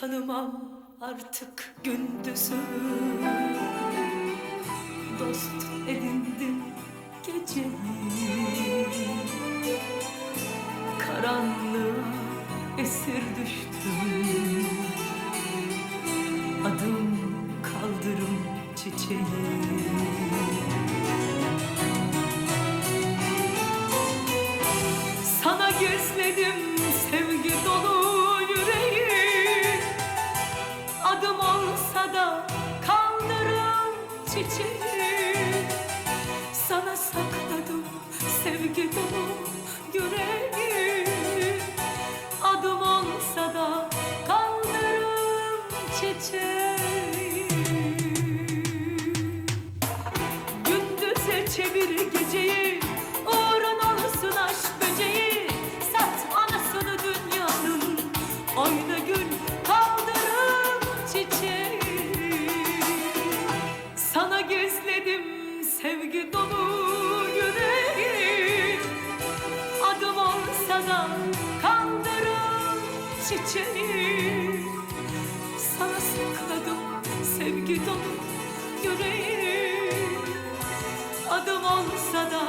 Tanımam artık gündüzü. Dost edindim geceyi Karanlığa esir düştüm. Adım kaldırım çiçeği. Sana gizledim Adım olsa da kaldırım çiçeği. Sana sakladım sevgi dolu yüreği. Adım olsa da kaldırım çiçeği. Gündüze çevir geceyi sevgi dolu yüreği Adım olsa da kaldırım çiçeği Sana sakladım sevgi dolu yüreği Adım olsa da